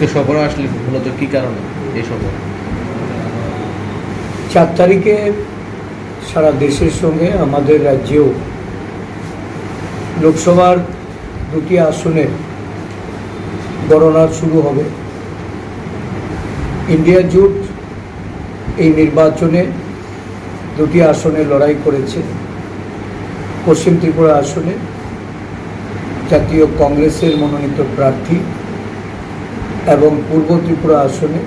আজকে সফরে আসলে মূলত কি কারণে এই সফর? চার তারিখে সারা দেশের সঙ্গে আমাদের রাজ্যেও লোকসভার দুটি আসনে গণনা শুরু হবে। ইন্ডিয়া জোট এই নির্বাচনে দুটি আসনে লড়াই করেছে। পশ্চিম ত্রিপুরা আসনে জাতীয় কংগ্রেসের মনোনীত প্রার্থী এবং পূর্ব ত্রিপুরা আসনে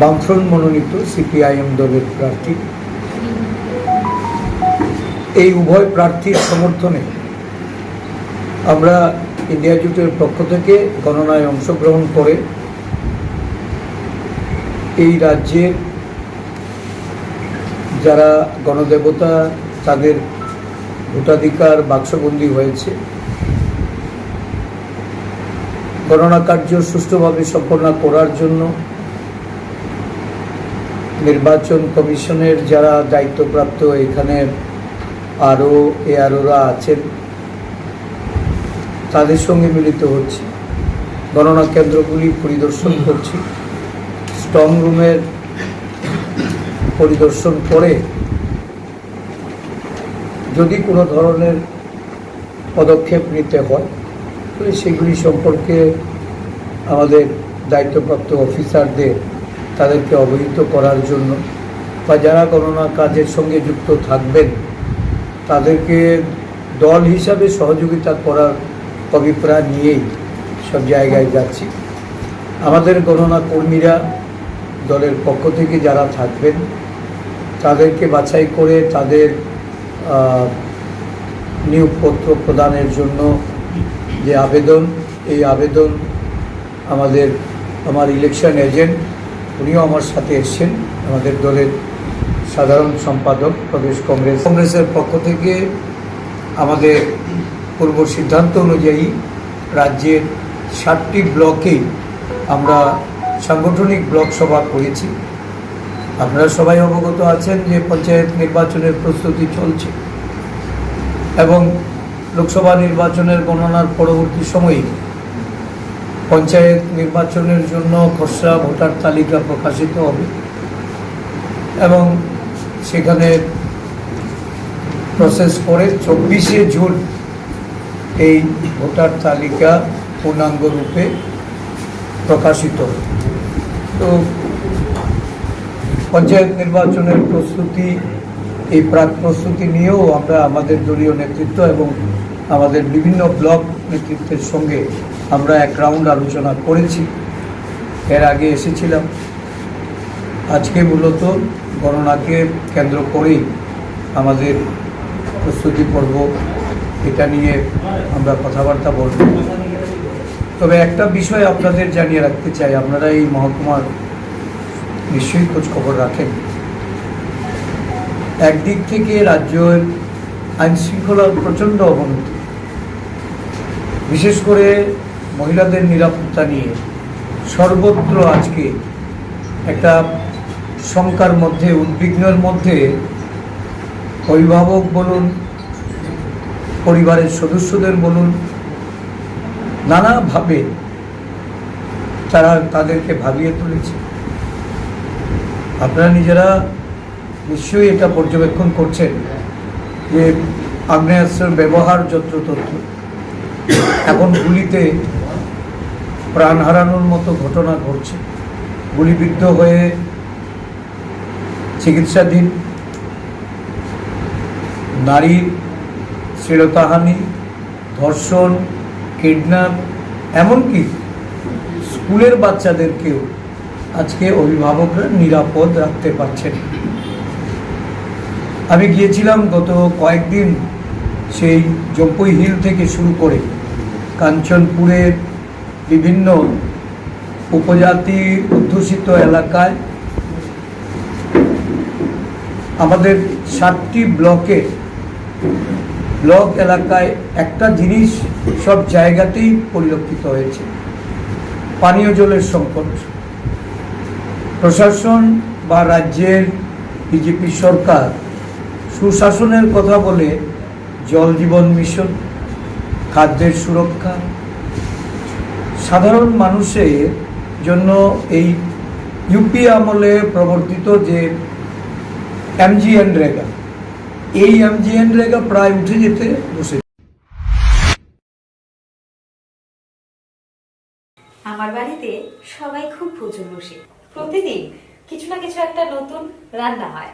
বামফ্রন্ট মনোনীত সিপিআইএম দলের প্রার্থী। এই উভয় প্রার্থীর সমর্থনে আমরা ইন্ডিয়া জুটের পক্ষ থেকে গণনায় অংশগ্রহণ করে এই রাজ্যের যারা গণদেবতা, তাদের ভোটাধিকার, বাক্সবন্দী হয়েছে গণনা কার্য সুষ্ঠুভাবে সম্পন্ন করার জন্য নির্বাচন কমিশনের যারা দায়িত্বপ্রাপ্ত এখানে আরও এ আরোরা আছেন, তাদের সঙ্গে মিলিত হচ্ছে। গণনা কেন্দ্রগুলি পরিদর্শন করছি। স্ট্রং রুমের পরিদর্শন করে যদি কোনো ধরনের পদক্ষেপ নিতে হয় সেগুলি সম্পর্কে আমাদের দায়িত্বপ্রাপ্ত অফিসারদের তাদেরকে অবহিত করার জন্য বা যারা গণনা কাজের সঙ্গে যুক্ত থাকবেন, তাদেরকে দল হিসাবে সহযোগিতা করার অভিপ্রায় নিয়েই সব জায়গায় যাচ্ছি। আমাদের গণনা কর্মীরা দলের পক্ষ থেকে যারা থাকবেন, তাদেরকে বাছাই করে তাদের নিয়োগপত্র প্রদানের জন্য যে আবেদন, এই আবেদন আমাদের, আমার ইলেকশন এজেন্ট উনিও আমার সাথে এসছেন, আমাদের দলের সাধারণ সম্পাদক, প্রদেশ কংগ্রেস কংগ্রেসের পক্ষ থেকে আমাদের পূর্ব সিদ্ধান্ত অনুযায়ী রাজ্যের ষাটটি ব্লকে আমরা সাংগঠনিক ব্লক সভা করেছি। আপনারা সবাই অবগত আছেন যে পঞ্চায়েত নির্বাচনের প্রস্তুতি চলছে। এবং লোকসভা নির্বাচনের গণনার পরবর্তী সময়ে পঞ্চায়েত নির্বাচনের জন্য খসড়া ভোটার তালিকা প্রকাশিত হবে এবং সেখানে প্রসেস করে চব্বিশে জুন এই ভোটার তালিকা পূর্ণাঙ্গ রূপে প্রকাশিত। তো পঞ্চায়েত নির্বাচনের প্রস্তুতি এই প্রাক প্রস্তুতি নিয়েও আমরা আমাদের দলীয় নেতৃত্ব এবং আমাদের বিভিন্ন ব্লক নেতৃত্বের সঙ্গে আমরা এক রাউন্ড আলোচনা করেছি। এর আগে এসেছিলাম। আজকে মূলত গণনাকে কেন্দ্র করেই আমাদের প্রস্তুতি পর্ব, এটা নিয়ে আমরা কথাবার্তা বলব। তবে একটা বিষয় আপনাদের জানিয়ে রাখতে চাই, আপনারা এই মহকুমার নিশ্চয়ই খোঁজখবর রাখেন। একদিক থেকে রাজ্যের আইন শৃঙ্খলার প্রচণ্ড অবনতি। বিশেষ করে মহিলাদের নিরাপত্তা নিয়ে সর্বত্র আজকে একটা শঙ্কার মধ্যে, উদ্বিগ্নের মধ্যে অভিভাবক বলুন, পরিবারের সদস্যদের বলুন, নানাভাবে তারা তাদেরকে ভাবিয়ে তুলেছে। আপনারা নিজেরা নিশ্চয়ই এটা পর্যবেক্ষণ করছেন যে আগ্নেয়াস্ত্রের ব্যবহার যত্রতত্র এখন গুলিতে প্রাণ হারানোর মতো ঘটনা ঘটছে গুলিবিদ্ধ হয়ে চিকিৎসাধীন নারীর শ্লীলতাহানি, ধর্ষণ, কিডন্যাপ, এমনকি স্কুলের বাচ্চাদেরকেও আজকে অভিভাবকরা নিরাপদ রাখতে পারছেন। আমি গিয়েছিলাম গত কয়েকদিন সেই জম্পুই হিল থেকে শুরু করে কাঞ্চনপুরের বিভিন্ন উপজাতি অধ্যুষিত এলাকায়। আমাদের সাতটি ব্লকে, ব্লক এলাকায় একটা জিনিস সব জায়গাতেই পরিলক্ষিত হয়েছে, পানীয় জলের সংকট। প্রশাসন বা রাজ্যের বিজেপি সরকার সুশাসনের কথা বলে জল জীবন মিশন, খাদ্যের সুরক্ষা। সাধারণ মানুষের জন্য এই ইউপি আমলে প্রবর্তিত যে এমজিএন রেগা এই এমজিএন রেগা প্রায় উঠে যেতে বসে। আমার বাড়িতে সবাই খুব প্রচুর বসে। প্রতিদিন কিছু না কিছু একটা নতুন রান্না হয়।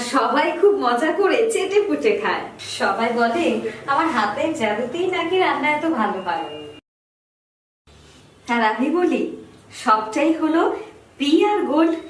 সবাই খুব মজা করে চেটে পুটে খায়। সবাই বলে, আমার হাতের জাদুতেই নাকি রান্না এত ভালো হয়? আর আমি বলি, সবটাই হলো পি আর গোল্ড